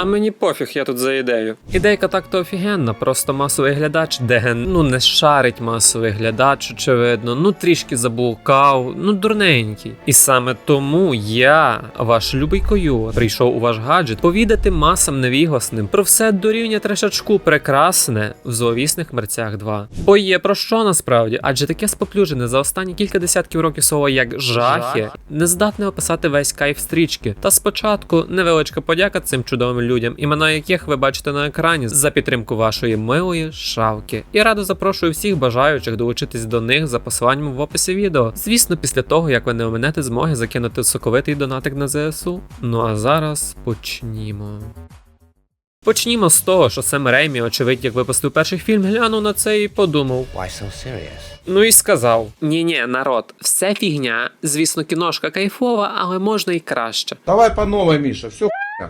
А мені пофіг, я тут за ідею. Ідейка так-то офігенна, просто масовий глядач, де ну не шарить масовий глядач, очевидно, ну трішки заблукав, ну дурненький. І саме тому я, ваш любий койот, прийшов у ваш гаджет повідати масам невігласним про все до рівня трешачку прекрасне в зловісних мерцях 2. Бо є про що насправді, адже таке споплюжене за останні кілька десятків років слова як жахи не здатне описати весь кайф стрічки. Та спочатку невеличка подяка цим чудовим людям, імена яких ви бачите на екрані за підтримку вашої милої шавки. І радо запрошую всіх бажаючих долучитись до них за посиланням в описі відео. Звісно, після того як ви не оминете змоги закинути соковитий донатик на ЗСУ. Ну а зараз почнімо. Почнімо з того, що Сем Реймі, очевидь, як випустив перший фільм, глянув на це і подумав. Why so serious? Ну і сказав: Ні, ні, народ, все фігня. Звісно, кіношка кайфова, але можна і краще. Давай по новой, Миша, все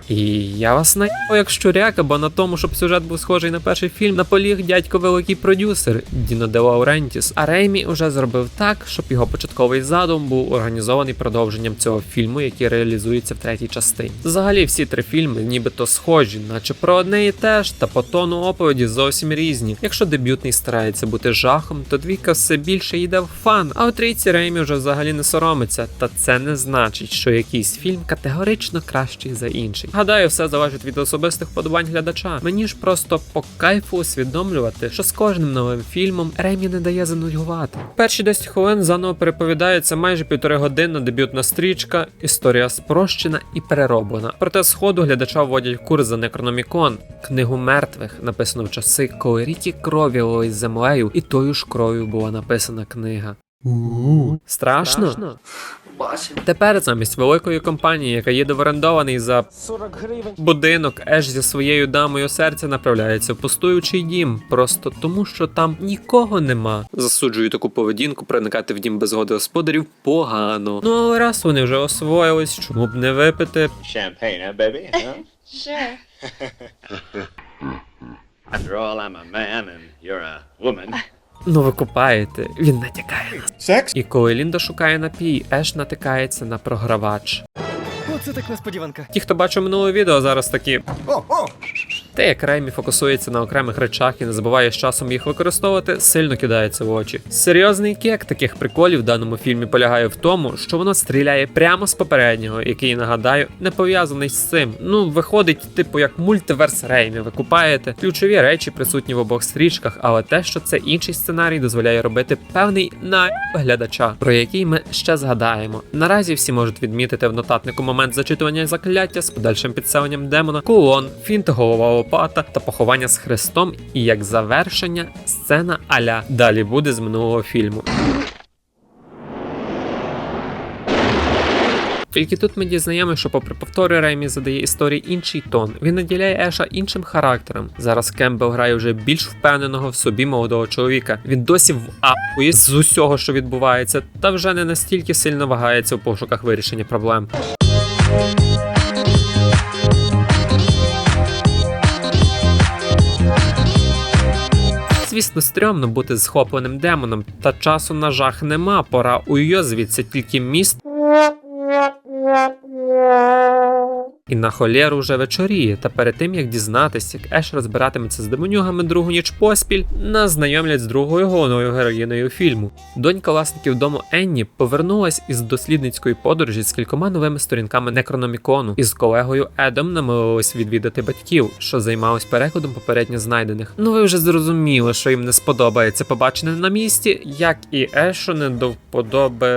І я вас наїбав як щуряка, бо на тому, щоб сюжет був схожий на перший фільм, наполіг дядько великий продюсер Діно де Лаурентіс. А Реймі уже зробив так, щоб його початковий задум був організований продовженням цього фільму, який реалізується в третій частині. Взагалі, всі три фільми нібито схожі, наче про одне і те ж, та по тону оповіді зовсім різні. Якщо дебютний старається бути жахом, то двійка все більше йде в фан. А у трійці Реймі вже взагалі не соромиться. Та це не значить, що якийсь фільм категорично кращий за інший. Гадаю, все залежить від особистих вподобань глядача. Мені ж просто по кайфу усвідомлювати, що з кожним новим фільмом Ремі не дає занудьгувати. Перші 10 хвилин заново переповідається майже півтори годинна дебютна стрічка, історія спрощена і перероблена. Проте з ходу глядача вводять в курс за Некрономікон, книгу мертвих, написану в часи, коли ріки крові лились землею, і тою ж кров'ю була написана книга. Страшно? Тепер замість великої компанії, яка їде в орендований за 40 гривень. будинок, Еш зі своєю дамою серця направляється в пустуючий дім, просто тому, що там нікого нема. Засуджую таку поведінку, проникати в дім без згоди господарів погано. Ну але раз вони вже освоїлись, чому б не випити? Baby? Huh? After all, I'm a man and you're a woman. Ну ви купаєте, він натякає. Секс? І коли Лінда шукає напій, Еш натикається на програвач. Оце так несподіванка. Ті, хто бачив минуле відео, зараз такі. О, о! Те, як Реймі фокусується на окремих речах і не забуває з часом їх використовувати, сильно кидається в очі. Серйозний кек таких приколів в даному фільмі полягає в тому, що воно стріляє прямо з попереднього, який нагадаю, не пов'язаний з цим. Ну, виходить, типу, як мультиверс Реймі. Ви купаєте ключові речі присутні в обох стрічках, але те, що це інший сценарій, дозволяє робити певний на глядача, про який ми ще згадаємо. Наразі всі можуть відмітити в нотатнику момент зачитування закляття з подальшим підселенням демона, кулон, фінт голова лопата та поховання з хрестом, і як завершення сцена аля далі буде з минулого фільму. Тільки тут ми дізнаємося, що попри повтори Реймі задає історії інший тон. Він наділяє Еша іншим характером. Зараз Кембл грає вже більш впевненого в собі молодого чоловіка. Він досі в ахуї з усього, що відбувається, та вже не настільки сильно вагається у пошуках вирішення проблем. Звісно, стрьомно бути схопленим демоном, та часу на жах нема. Пора у йо звідси тільки міст. І на холєру вже вечоріє, та перед тим як дізнатися, як Еш розбиратиметься з демонюгами другу ніч поспіль, нас знайомлять з другою головною героїною фільму. Донька власників дому Енні повернулась із дослідницької подорожі з кількома новими сторінками Некрономікону і з колегою Едом намилились відвідати батьків, що займались перекладом попередньо знайдених. Ну ви вже зрозуміли, що їм не сподобається побачене на місці, як і Ешу не до вподоби.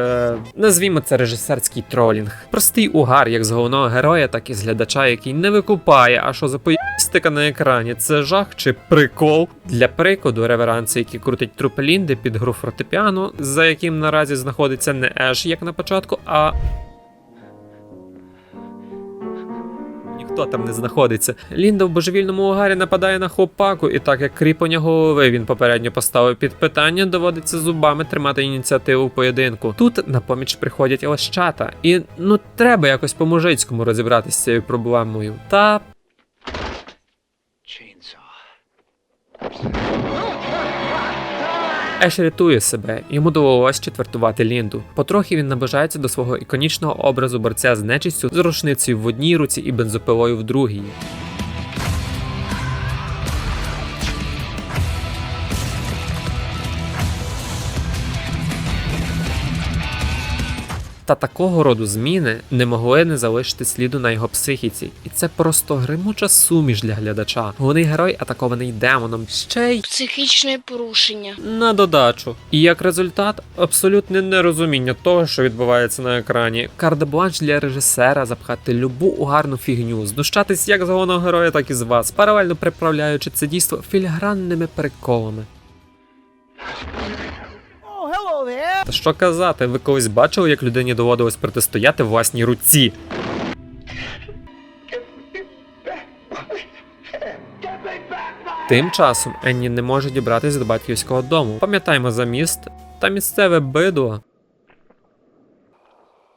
Назвімо це режисерський тролінг. Простий угар як з головного героя, так і з глядача, який не викупає, а що за поїстика на екрані. Це жах чи прикол. Для прикладу, реверанси, які крутить труп Лінди під гру фортепіано, за яким наразі знаходиться не Еш, як на початку, а. Ніхто там не знаходиться. Лінда в божевільному угарі нападає на хлопаку, і так як кріпоня голови він попередньо поставив під питання, доводиться зубами тримати ініціативу в поєдинку. Тут на поміч приходять лещата, і ну треба якось по-мужицькому розібратися з цією проблемою. Та Еш рятує себе, йому довелось четвертувати Лінду. Потрохи він наближається до свого іконічного образу борця з нечистю з рушницею в одній руці і бензопилою в другій. Та такого роду зміни не могли не залишити сліду на його психіці, і це просто гримуча суміш для глядача. Головний герой атакований демоном, ще й Психічне порушення. на додачу. І як результат, абсолютне нерозуміння того, що відбувається на екрані. Карт-бланш для режисера запхати любу угарну фігню, знущатись як з головного героя, так і з вас, паралельно приправляючи це дійство філігранними приколами. Та що казати, ви колись бачили, як людині доводилось протистояти власній руці? Тим часом Енні не може дібратися до батьківського дому. Пам'ятаємо за міст та місцеве бидло.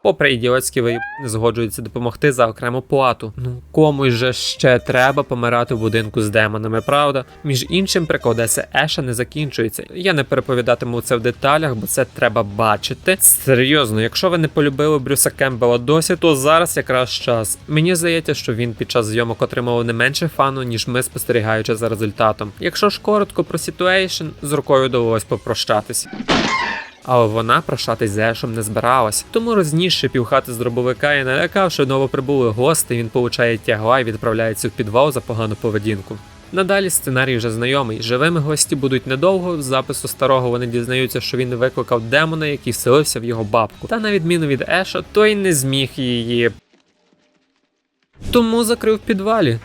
Попри ідіотські виїб, не згоджується допомогти за окрему плату. Ну комусь же ще треба помирати в будинку з демонами, правда? Між іншим, прикол Одеси Еша не закінчується. Я не переповідатиму це в деталях, бо це треба бачити. Серйозно, якщо ви не полюбили Брюса Кембела досі, то зараз якраз час. Мені здається, що він під час зйомок отримав не менше фану, ніж ми спостерігаючи за результатом. Якщо ж коротко про ситуейшн, з рукою довелось попрощатись. Але вона прощатись з Ешем не збиралась, тому рознісши півхати з дробовика і налякавши новоприбулих гостей, він получає тягла і відправляється в підвал за погану поведінку. Надалі сценарій вже знайомий. Живими гості будуть недовго. З запису старого вони дізнаються, що він викликав демона, який селився в його бабку. Та на відміну від Еша, той не зміг її. Тому закрив підвалі.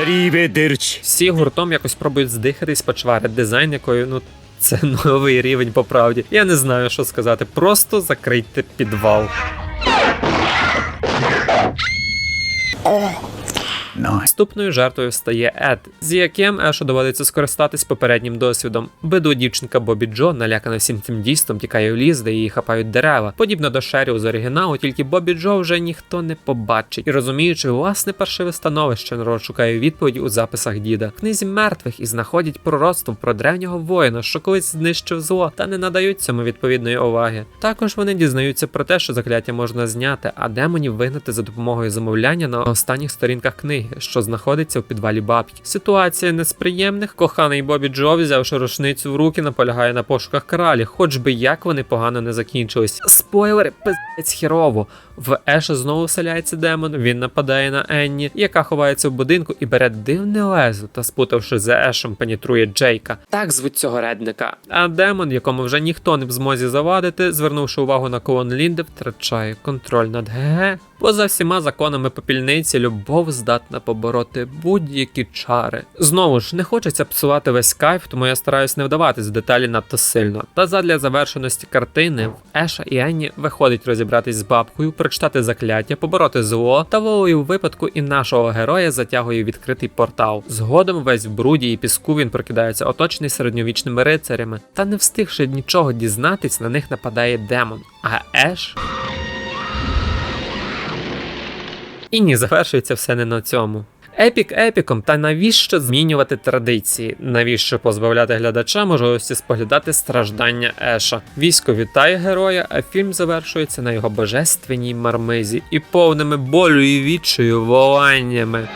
Аріведерч. Всі гуртом якось пробують здихатись, почвари дизайн, якої ну. Це новий рівень по правді. Я не знаю, що сказати. Просто закрийте підвал. Наступною жертвою стає Ед, з яким Ешу доводиться скористатись попереднім досвідом. Биду дівчинка Бобі Джо, налякана всім цим дійством, тікає в ліс, де її хапають дерева. Подібно до Шеріу з оригіналу, тільки Бобі Джо вже ніхто не побачить. І розуміючи власне паршиве становище, народ шукає відповіді у записах діда. В книзі мертвих і знаходять пророцтво про древнього воїна, що колись знищив зло, та не надають цьому відповідної уваги. Також вони дізнаються про те, що закляття можна зняти, а демонів вигнати за допомогою замовляння на останніх сторінках книги, що знаходиться в підвалі бабки. Ситуація не з приємних. Коханий Бобі Джо, взявши рушницю в руки, наполягає на пошуках кралі, хоч би як вони погано не закінчились. Спойлери, пиздець хірово. В Еша знову вселяється демон. Він нападає на Енні, яка ховається в будинку і бере дивне лезо та, спутавши за Ешем, пенітрує Джейка. Так звуть цього редника. А демон, якому вже ніхто не в змозі завадити, звернувши увагу на колон Лінди, втрачає контроль над ГГ. Поза всіма законами попільниці, любов здатна побороти будь-які чари. Знову ж не хочеться псувати весь кайф, тому я стараюсь не вдаватись в деталі надто сильно. Та задля завершеності картини в Еша і Енні виходить розібратись з бабкою, прочитати закляття, побороти зло, та волею випадку і нашого героя затягує відкритий портал. Згодом весь в бруді і піску він прокидається оточений середньовічними рицарями. Та не встигши нічого дізнатись, на них нападає демон. А Еш. І ні, завершується все не на цьому. Епік епіком, та навіщо змінювати традиції? Навіщо позбавляти глядача можливості споглядати страждання Еша? Військо вітає героя, а фільм завершується на його божественній мармизі і повними болю і відчою воланнями.